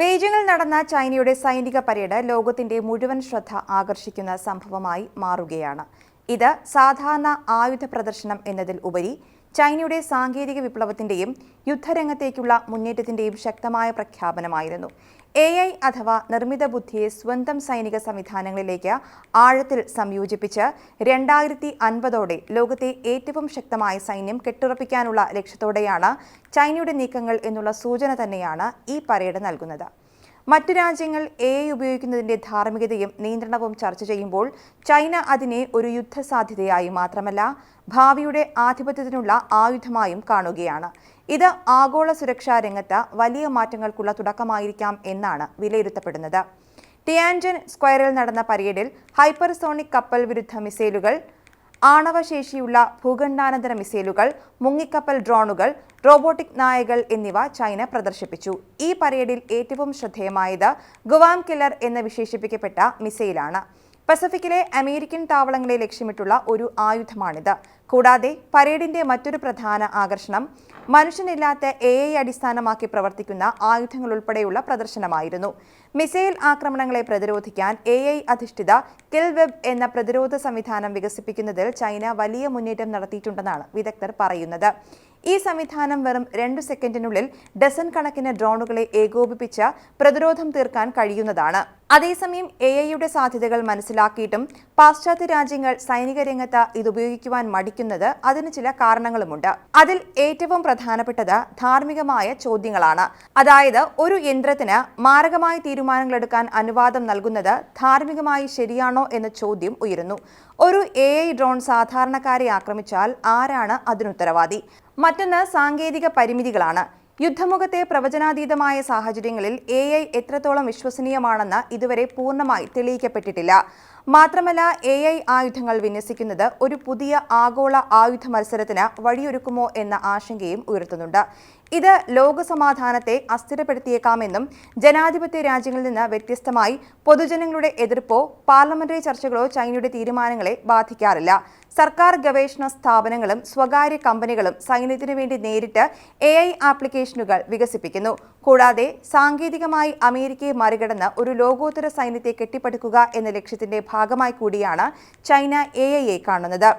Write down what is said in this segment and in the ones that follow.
ബെയ്ജിങ്ങിൽ നടന്ന ചൈനയുടെ സൈനിക പരേഡ് ലോകത്തിന്റെ മുഴുവൻ ശ്രദ്ധ ആകർഷിക്കുന്ന സംഭവമായി മാറുകയാണ്. ഇത് സാധാരണ ആയുധ പ്രദർശനം എന്നതിൽ ഉപരി ചൈനയുടെ സാങ്കേതിക വിപ്ലവത്തിന്റെയും യുദ്ധരംഗത്തേക്കുള്ള മുന്നേറ്റത്തിന്റെയും ശക്തമായ പ്രഖ്യാപനമായിരുന്നു. എ ഐ അഥവാ നിർമ്മിത ബുദ്ധിയെ സ്വന്തം സൈനിക സംവിധാനങ്ങളിലേക്ക് ആഴത്തിൽ സംയോജിപ്പിച്ച് രണ്ടായിരത്തി അൻപതോടെ ലോകത്തെ ഏറ്റവും ശക്തമായ സൈന്യം കെട്ടുറപ്പിക്കാനുള്ള ലക്ഷ്യത്തോടെയാണ് ചൈനയുടെ നീക്കങ്ങൾ എന്നുള്ള സൂചന തന്നെയാണ് ഈ പരേഡ് നൽകുന്നത്. മറ്റു രാജ്യങ്ങൾ എ ഐ ഉപയോഗിക്കുന്നതിന്റെ ധാർമ്മികതയും നിയന്ത്രണവും ചർച്ച ചെയ്യുമ്പോൾ ചൈന അതിനെ ഒരു യുദ്ധസാധ്യതയായി മാത്രമല്ല ഭാവിയുടെ ആധിപത്യത്തിനുള്ള ആയുധമായും കാണുകയാണ്. ഇത് ആഗോള സുരക്ഷാ രംഗത്ത് വലിയ മാറ്റങ്ങൾക്കുള്ള തുടക്കമായിരിക്കാം എന്നാണ് വിലയിരുത്തപ്പെടുന്നത്. ടിയാൻജൻ സ്ക്വയറിൽ നടന്ന പരേഡിൽ ഹൈപ്പർസോണിക് കപ്പൽ വിരുദ്ധ മിസൈലുകൾ ആണവശേഷിയുള്ള ഭൂഖണ്ഡാനന്തര മിസൈലുകൾ മുങ്ങിക്കപ്പൽ ഡ്രോണുകൾ റോബോട്ടിക് നായകൾ എന്നിവ ചൈന പ്രദർശിപ്പിച്ചു. ഈ പരേഡിൽ ഏറ്റവും ശ്രദ്ധേയമായത് ഗുവാം കില്ലർ എന്ന് വിശേഷിപ്പിക്കപ്പെട്ട മിസൈലാണ്. പസഫിക്കിലെ അമേരിക്കൻ താവളങ്ങളെ ലക്ഷ്യമിട്ടുള്ള ഒരു ആയുധമാണിത്. കൂടാതെ പരേഡിന്റെ മറ്റൊരു പ്രധാന ആകർഷണം മനുഷ്യനില്ലാത്ത എ ഐ അടിസ്ഥാനമാക്കി പ്രവർത്തിക്കുന്ന ആയുധങ്ങൾ ഉൾപ്പെടെയുള്ള പ്രദർശനമായിരുന്നു. മിസൈൽ ആക്രമണങ്ങളെ പ്രതിരോധിക്കാൻ എ ഐ അധിഷ്ഠിത കിൽ വെബ് എന്ന പ്രതിരോധ സംവിധാനം വികസിപ്പിക്കുന്നതിൽ ചൈന വലിയ മുന്നേറ്റം നടത്തിയിട്ടുണ്ടെന്നാണ് വിദഗ്ധർ പറയുന്നത്. ഈ സംവിധാനം വെറും രണ്ടു സെക്കൻഡിനുള്ളിൽ ഡസൻ കണക്കിന് ഡ്രോണുകളെ ഏകോപിപ്പിച്ച് പ്രതിരോധം തീർക്കാൻ കഴിയുന്നതാണ്. അതേസമയം എ ഐയുടെ സാധ്യതകൾ മനസ്സിലാക്കിയിട്ടും പാശ്ചാത്യ രാജ്യങ്ങൾ സൈനിക രംഗത്ത് ഇത് ഉപയോഗിക്കുവാൻ മടിക്കുന്നത് അതിന് ചില കാരണങ്ങളുമുണ്ട്. അതിൽ ഏറ്റവും പ്രധാനപ്പെട്ടത് ധാർമ്മികമായ ചോദ്യങ്ങളാണ്. അതായത് ഒരു യന്ത്രത്തിന് മാരകമായ തീരുമാനങ്ങൾ എടുക്കാൻ അനുവാദം നൽകുന്നത് ധാർമ്മികമായി ശരിയാണോ എന്ന ചോദ്യം ഉയരുന്നു. ഒരു എ ഐ ഡ്രോൺ സാധാരണക്കാരെ ആക്രമിച്ചാൽ ആരാണ് അതിനുത്തരവാദി മറ്റൊന്ന് സാങ്കേതിക പരിമിതികളാണ്. യുദ്ധമുഖത്തെ പ്രവചനാതീതമായ സാഹചര്യങ്ങളിൽ എ ഐ എത്രത്തോളം വിശ്വസനീയമാണെന്ന് ഇതുവരെ പൂർണമായി തെളിയിക്കപ്പെട്ടിട്ടില്ല. മാത്രമല്ല എ ഐ ആയുധങ്ങൾ വിന്യസിക്കുന്നത് ഒരു പുതിയ ആഗോള ആയുധ മത്സരത്തിന് വഴിയൊരുക്കുമോ എന്ന ആശങ്കയും ഉയർത്തുന്നുണ്ട്. ഇത് ലോകസമാധാനത്തെ അസ്ഥിരപ്പെടുത്തിയേക്കാമെന്നും ജനാധിപത്യ രാജ്യങ്ങളിൽ നിന്ന് വ്യത്യസ്തമായി പൊതുജനങ്ങളുടെ എതിർപ്പോ പാർലമെന്ററി ചർച്ചകളോ ചൈനയുടെ തീരുമാനങ്ങളെ ബാധിക്കാറില്ല. സർക്കാർ ഗവേഷണ സ്ഥാപനങ്ങളും സ്വകാര്യ കമ്പനികളും സൈന്യത്തിനു വേണ്ടി നേരിട്ട് എ ഐ ആപ്ലിക്കേഷനുകൾ വികസിപ്പിക്കുന്നു. കൂടാതെ സാങ്കേതികമായി അമേരിക്കയെ മറികടന്ന് ഒരു ലോകോത്തര സൈന്യത്തെ കെട്ടിപ്പടുക്കുക എന്ന ലക്ഷ്യത്തിന്റെ ഭാഗമായി കൂടിയാണ് ചൈന എ കാണുന്നത്.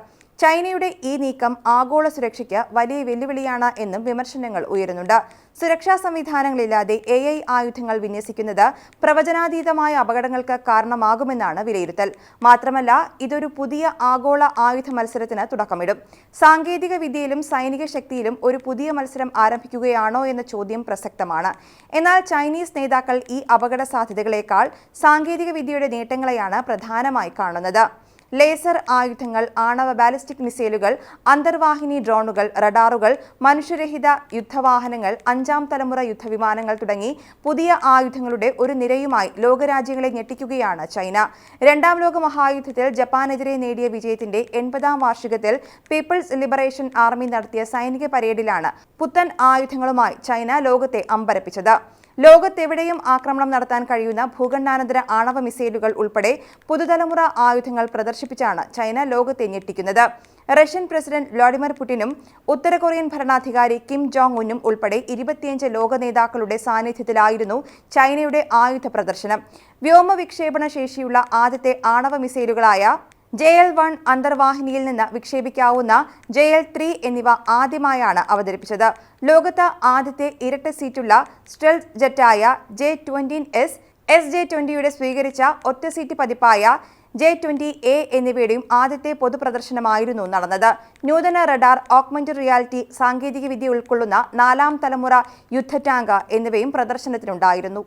ചൈനയുടെ ഈ നീക്കം ആഗോള സുരക്ഷയ്ക്ക് വലിയ വെല്ലുവിളിയാണ് എന്നും വിമർശനങ്ങൾ ഉയരുന്നുണ്ട്. സുരക്ഷാ സംവിധാനങ്ങളില്ലാതെ എ ഐ ആയുധങ്ങൾ വിന്യസിക്കുന്നത് പ്രവചനാതീതമായ അപകടങ്ങൾക്ക് കാരണമാകുമെന്നാണ് വിലയിരുത്തൽ. മാത്രമല്ല ഇതൊരു പുതിയ ആഗോള ആയുധ മത്സരത്തിന് തുടക്കമിടും. സാങ്കേതിക വിദ്യയിലും സൈനിക ശക്തിയിലും ഒരു പുതിയ മത്സരം ആരംഭിക്കുകയാണോ എന്ന ചോദ്യം പ്രസക്തമാണ്. എന്നാൽ ചൈനീസ് നേതാക്കൾ ഈ അപകട സാധ്യതകളേക്കാൾ സാങ്കേതിക വിദ്യയുടെ നേട്ടങ്ങളെയാണ് പ്രധാനമായി കാണുന്നത്. ലേസർ ആയുധങ്ങൾ ആണവ ബാലിസ്റ്റിക് മിസൈലുകൾ അന്തർവാഹിനി ഡ്രോണുകൾ റഡാറുകൾ മനുഷ്യരഹിത യുദ്ധവാഹനങ്ങൾ അഞ്ചാം തലമുറ യുദ്ധവിമാനങ്ങൾ തുടങ്ങി പുതിയ ആയുധങ്ങളുടെ ഒരു നിരയുമായി ലോകരാജ്യങ്ങളെ ഞെട്ടിക്കുകയാണ് ചൈന. രണ്ടാം ലോക മഹായുദ്ധത്തിൽ ജപ്പാനെതിരെ നേടിയ വിജയത്തിന്റെ എൺപതാം വാർഷികത്തിൽ പീപ്പിൾസ് ലിബറേഷൻ ആർമി നടത്തിയ സൈനിക പരേഡിലാണ് പുത്തൻ ആയുധങ്ങളുമായി ചൈന ലോകത്തെ അമ്പരപ്പിച്ചത്. ലോകത്തെവിടെയും ആക്രമണം നടത്താൻ കഴിയുന്ന ഭൂഖണ്ഡാനന്തര ആണവ മിസൈലുകൾ ഉൾപ്പെടെ പുതുതലമുറ ആയുധങ്ങൾ പ്രദർശിപ്പിച്ചാണ് ചൈന ലോകത്തെ ഞെട്ടിക്കുന്നത്. റഷ്യൻ പ്രസിഡന്റ് വ്ളാഡിമിർ പുടിനും ഉത്തര കൊറിയൻ ഭരണാധികാരി കിം ജോങ് ഉന്നും ഉൾപ്പെടെ ഇരുപത്തിയഞ്ച് ലോക നേതാക്കളുടെ സാന്നിധ്യത്തിലായിരുന്നു ചൈനയുടെ ആയുധ പ്രദർശനം. വ്യോമ വിക്ഷേപണ ശേഷിയുള്ള ആദ്യത്തെ ആണവ മിസൈലുകളായ ജെ എൽ വൺ അന്തർവാഹിനിയിൽ നിന്ന് വിക്ഷേപിക്കാവുന്ന ജെ എൽ ത്രീ എന്നിവ ആദ്യമായാണ് അവതരിപ്പിച്ചത്. ലോകത്ത് ആദ്യത്തെ ഇരട്ട സീറ്റുള്ള stealth ജെറ്റായ J twenty S S J ട്വന്റിയുടെ സ്വീകരിച്ച ഒറ്റ സീറ്റ് പതിപ്പായ ജെ ട്വന്റി എ എന്നിവയുടെയും ആദ്യത്തെ പൊതുപ്രദർശനമായിരുന്നു നടന്നത്. നൂതന റഡാർ ഓഗ്മെന്റഡ് റിയാലിറ്റി സാങ്കേതികവിദ്യ ഉൾക്കൊള്ളുന്ന നാലാം തലമുറ യുദ്ധ ടാങ്ക് എന്നിവയും പ്രദർശനത്തിനുണ്ടായിരുന്നു.